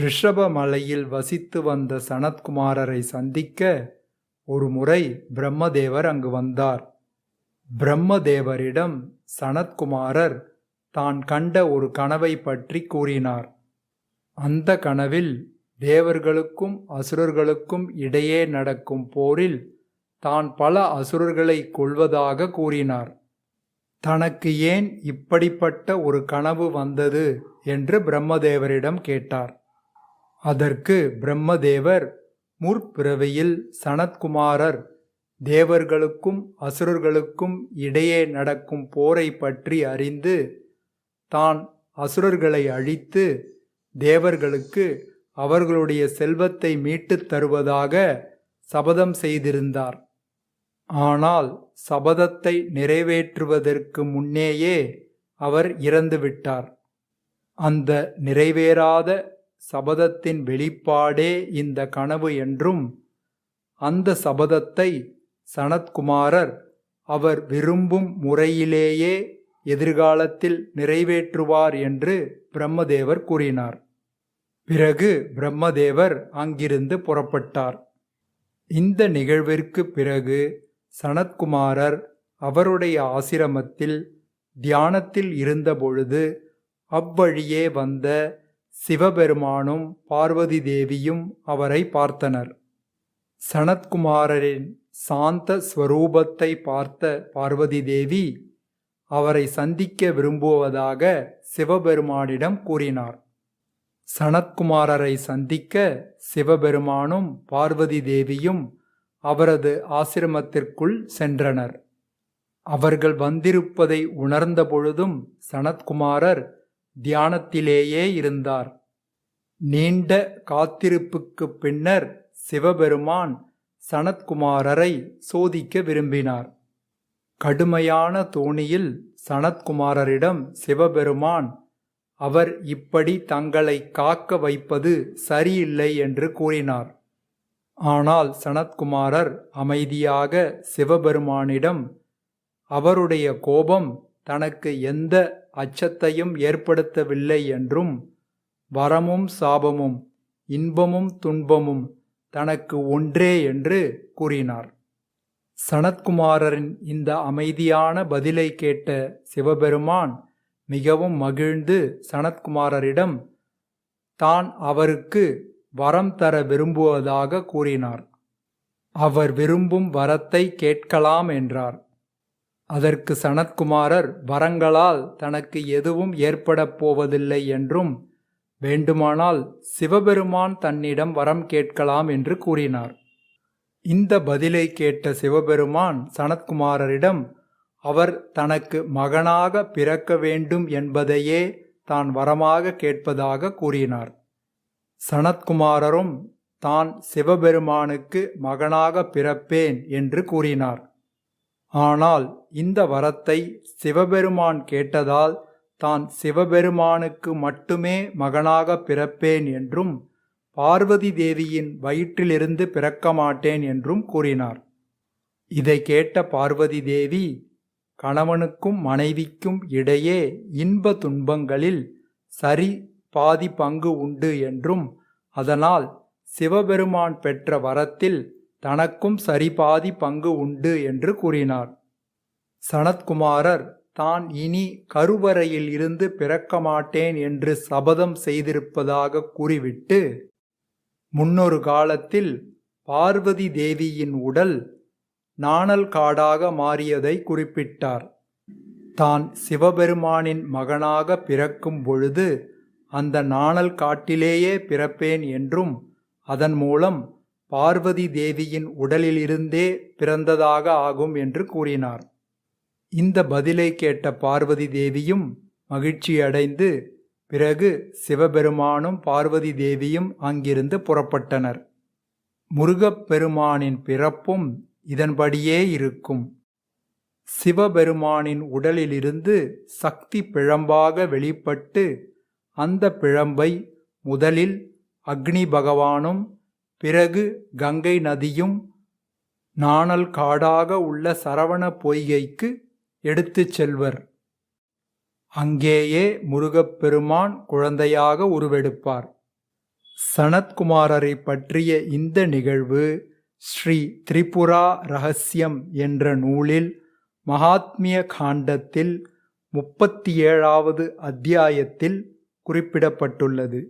ரிஷபமலையில் வசித்து வந்த சனத்குமாரரை சந்திக்க ஒரு முறை பிரம்மதேவர் அங்கு வந்தார். பிரம்மதேவரிடம் சனத்குமாரர் தான் கண்ட ஒரு கனவை பற்றி கூறினார். அந்த கனவில் தேவர்களுக்கும் அசுரர்களுக்கும் இடையே நடக்கும் போரில் தான் பல அசுரர்களை கொள்வதாக கூறினார். தனக்கு ஏன் இப்படிப்பட்ட ஒரு கனவு வந்தது என்று பிரம்மதேவரிடம் கேட்டார். அதற்கு பிரம்மதேவர் முற்பிறவியில் சனத்குமாரர் தேவர்களுக்கும் அசுரர்களுக்கும் இடையே நடக்கும் போரை பற்றி அறிந்து தான் அசுரர்களை அழித்து தேவர்களுக்கு அவர்களுடைய செல்வத்தை மீட்டுத் தருவதாக சபதம் செய்திருந்தார். ஆனால் சபதத்தை நிறைவேற்றுவதற்கு முன்னேயே அவர் இறந்துவிட்டார். அந்த நிறைவேறாத சபதத்தின் வெளிப்பாடே இந்த கனவு என்றும் அந்த சபதத்தை சனத்குமாரர் அவர் விரும்பும் முறையிலேயே எதிர்காலத்தில் நிறைவேற்றுவார் என்று பிரம்மதேவர் கூறினார். பிறகு பிரம்மதேவர் அங்கிருந்து புறப்பட்டார். இந்த நிகழ்விற்கு பிறகு சனத்குமாரர் அவருடைய ஆசிரமத்தில் தியானத்தில் இருந்தபொழுது அவ்வழியே வந்த சிவபெருமானும் பார்வதி தேவியும் அவரை பார்த்தனர். சனத்குமாரரின் சாந்த ஸ்வரூபத்தை பார்த்த பார்வதி தேவி அவரை சந்திக்க விரும்புவதாக சிவபெருமானிடம் கூறினார். சனத்குமாரரை சந்திக்க சிவபெருமானும் பார்வதி தேவியும் அவரது ஆசிரமத்திற்குள் சென்றனர். அவர்கள் வந்திருப்பதை உணர்ந்த பொழுதும் சனத்குமாரர் தியானத்திலேயே இருந்தார். நீண்ட காத்திருப்புக்குப் பின்னர் சிவபெருமான் சனத்குமாரரை சோதிக்க விரும்பினார். கடுமையான தோணியில் சனத்குமாரரிடம் சிவபெருமான் அவர் இப்படி தங்களை காக்க வைப்பது சரியில்லை என்று கூறினார். ஆனால் சனத்குமாரர் அமைதியாக சிவபெருமானிடம் அவருடைய கோபம் தனக்கு எந்த அச்சத்தையும் ஏற்படுத்தவில்லை என்றும் வரமும் சாபமும் இன்பமும் துன்பமும் தனக்கு ஒன்றே என்று கூறினார். சனத்குமாரரின் இந்த அமைதியான பதிலை கேட்ட சிவபெருமான் மிகவும் மகிழ்ந்து சனத்குமாரரிடம் தான் அவருக்கு வரம் தர விரும்புவதாக கூறினார். அவர் விரும்பும் வரத்தை கேட்கலாம் என்றார். அதற்கு சனத்குமாரர் வரங்களால் தனக்கு எதுவும் ஏற்படப் போவதில்லை என்றும் வேண்டுமானால் சிவபெருமான் தன்னிடம் வரம் கேட்கலாம் என்று கூறினார். இந்த பதிலை கேட்ட சிவபெருமான் சனத்குமாரரிடம் அவர் தனக்கு மகனாக பிறக்க வேண்டும் என்பதையே தான் வரமாக கேட்பதாக கூறினார். சனத்குமாரரும் தான் சிவபெருமானுக்கு மகனாக பிறப்பேன் என்று கூறினார். ஆனால் இந்த வரத்தை சிவபெருமான் கேட்டதால் தான் சிவபெருமானுக்கு மட்டுமே மகனாக பிறப்பேன் என்றும் பார்வதி தேவியின் வயிற்றிலிருந்து பிறக்க மாட்டேன் என்றும் கூறினார். இதை கேட்ட பார்வதி தேவி கணவனுக்கும் மனைவிக்கும் இடையே இன்ப துன்பங்களில் சரி பாதி பங்கு உண்டு என்றும் அதனால் சிவபெருமான் பெற்ற வரத்தில் தனக்கும் சரிபாதி பங்கு உண்டு என்று கூறினார். சனத்குமாரர் தான் இனி கருவறையில் இருந்து பிறக்க மாட்டேன் என்று சபதம் செய்திருப்பதாக கூறிவிட்டு முன்னொரு காலத்தில் பார்வதி தேவியின் உடல் நாணல் காடாக மாறியதை குறிப்பிட்டார். தான் சிவபெருமானின் மகனாக பிறக்கும் பொழுது அந்த நாணல் காட்டிலேயே பிறப்பேன் என்றும் அதன் மூலம் பார்வதி தேவியின் உடலிலிருந்தே பிறந்ததாக ஆகும் என்று கூறினார். இந்த பதிலை கேட்ட பார்வதி தேவியும் மகிழ்ச்சியடைந்து பிறகு சிவபெருமானும் பார்வதி தேவியும் அங்கிருந்து புறப்பட்டனர். முருகப்பெருமானின் பிறப்பும் இதன்படியே இருக்கும். சிவபெருமானின் உடலிலிருந்து சக்தி பிழம்பாக வெளிப்பட்டு அந்த பிழம்பை முதலில் அக்னி பகவானும் பிறகு கங்கை நதியும் நாணல் காடாக உள்ள சரவண பொய்கைக்கு எடுத்துச் செல்வர். அங்கேயே முருகப்பெருமான் குழந்தையாக உருவெடுப்பார். சனத்குமாரரை பற்றிய இந்த நிகழ்வு ஸ்ரீ திரிபுரா ரகசியம் என்ற நூலில் மகாத்மிய காண்டத்தில் முப்பத்தி ஏழாவது அத்தியாயத்தில் குறிப்பிடப்பட்டுள்ளது.